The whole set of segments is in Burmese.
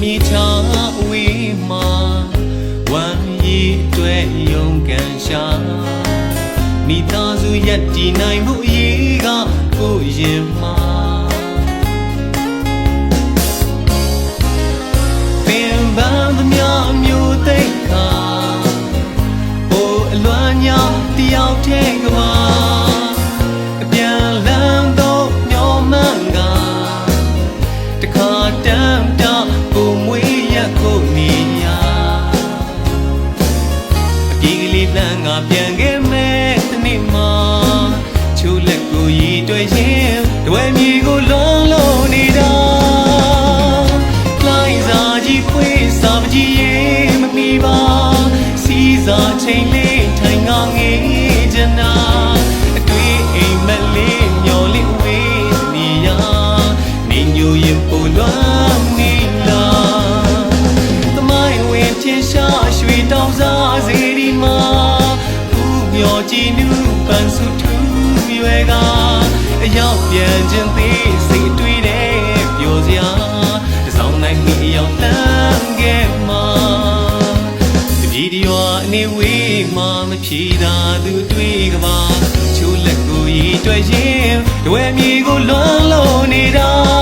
မြေချာအဝေးမှာဝမ်းရည်တွေ့ယုံကန်ရှာမိသားစုရက်တည်နိုင်မှုအရေးကကိုယ်ရင်မှာ လေးလမ်းကပြန်ခဲ့မဲ့တနေ့မှချိုးလက်ကိုရည်တွေ့ရင်တဝဲမြေကိုလွန်လို့နေတာလိုင်းစာကြီးဖွေးစာပကြီးရေးမမီပါစီစာချိန်လေးထိုင်ငါငေးချင်တာအတွေ့အိမ်မက်လေးမျော်လင့်ဝေးနေရနေညိုရင်ပူလွမ်းနေလားသမိုင်းဝင်ထင်ရှားရွှေတောင်စားစေဒီမှာဘူးမျော ကြည်နူးပန်းစုထူးရွယ်ကအရောက်ပြန်ခြင်းသေးစိတ်တွေးတဲ့ပျော်စရာတစ်ဆောင်နိုင်မိရောက်တန်းခဲ့မှာတပည့်တော်အနေဝေးမှမဖြေသာသူတွေးကပါချိုးလက်ကိုရည်တွေ့ရင်တဝဲမြေကိုလွန်လို့နေတာ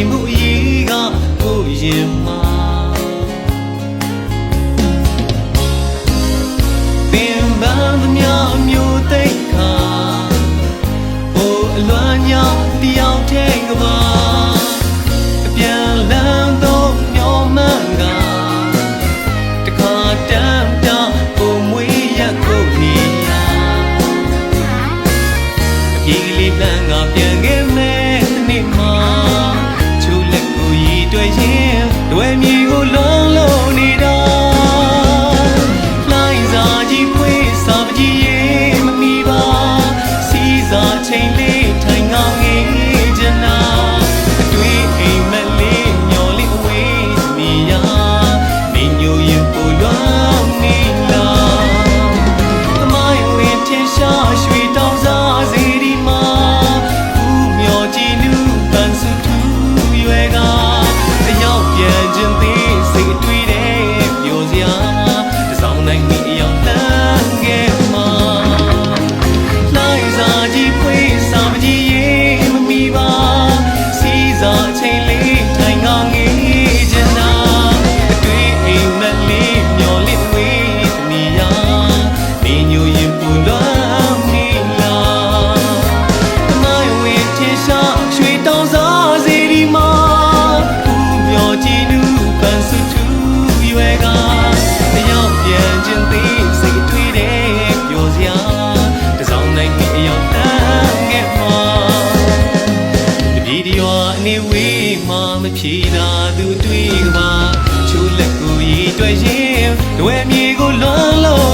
မ်မှုအရေးကကိုရင်မှာပင်ပန်းသမျှမျိုးသိမ့်ခါဟိုအလွမ်းညောင်းတယောက်ထဲကပါအပြန်လမ်းတော့မျောမှန်ကတခါတမ်းတောင်ကိုမွေးရက်ကိုနီယာအပြေးလေးလမ်းကပြန်ခဲ့မယ် yeah. ဝေးမှမဖြေသာသူတွေ့ကပါချိုးလက်ကိုရီတွေ့ရင်လွယ်မြေကိုလွန်လို့